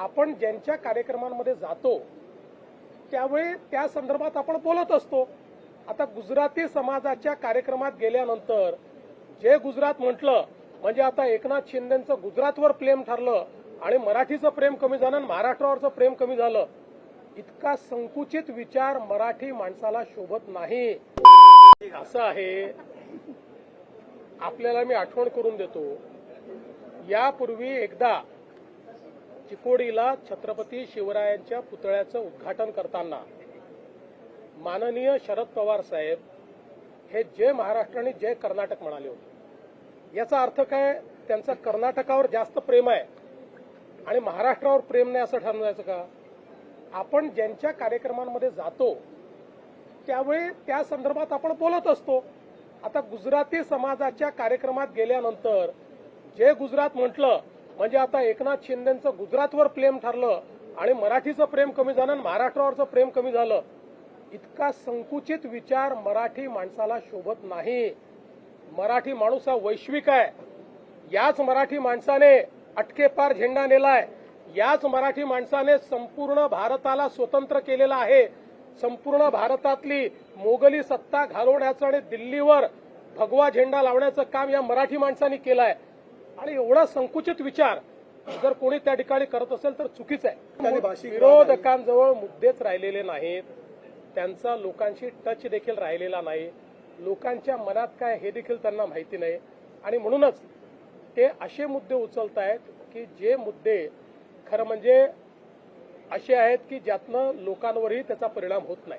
आपण ज्यांच्या कार्यक्रमांमध्ये जातो त्यावेळी त्या संदर्भात आपण बोलत असतो. आता गुजराती समाजाच्या कार्यक्रमात गेल्यानंतर जे गुजरात म्हटलं म्हणजे आता एकनाथ शिंदेचं गुजरातवर प्रेम ठरलं आणि मराठीचं प्रेम कमी झालं आणि महाराष्ट्रावरचं प्रेम कमी झालं इतका संकुचित विचार मराठी माणसाला शोभत नाही. असं आहे. आपल्याला मी आठवण करून देतो. यापूर्वी एकदा चिकोडीला छत्रपती शिवरायांच्या पुतळ्याचं उद्घाटन करताना माननीय शरद पवार साहेब हे जय महाराष्ट्र आणि जय कर्नाटक म्हणाले होते. याचा अर्थ काय? त्यांचं कर्नाटकावर जास्त प्रेम आहे. आणि महाराष्ट्रावर प्रेम नाही असं ठरवायचं का? आपण ज्यांच्या कार्यक्रमांमध्ये जातो त्यावेळी त्या संदर्भात आपण बोलत असतो. आता गुजराती समाजाच्या कार्यक्रमात गेल्यानंतर जे गुजरात म्हटलं म्हणजे आता एकनाथ शिंदेचं गुजरातवर प्रेम ठरलं आणि मराठीचं प्रेम कमी झालं आणि महाराष्ट्रावरचं प्रेम कमी झालं. इतका संकुचित विचार मराठी माणसाला शोभत नाही. मराठी माणूस हा वैश्विक आहे. याच मराठी माणसाने अटकेपार झेंडा नेलाय. याच मराठी माणसाने संपूर्ण भारताला स्वतंत्र केलेला आहे. संपूर्ण भारतातली मोगली सत्ता घालवण्याचं आणि दिल्लीवर भगवा झेंडा लावण्याचं काम या मराठी माणसानी केलं आहे आणि एवढा संकुचित विचार जर कोणी त्या ठिकाणी करत असेल तर चुकीच आहे. विरोधकांजवळ मुद्देच राहिलेले नाहीत. त्यांचा लोकांशी टच देखील राहिलेला नाही. लोकांच्या मनात काय हे देखील त्यांना माहिती नाही. आणि म्हणूनच ते असे मुद्दे उचलत आहेत की जे मुद्दे खरं म्हणजे असे आहेत की ज्यातनं लोकांवरही त्याचा परिणाम होत नाही.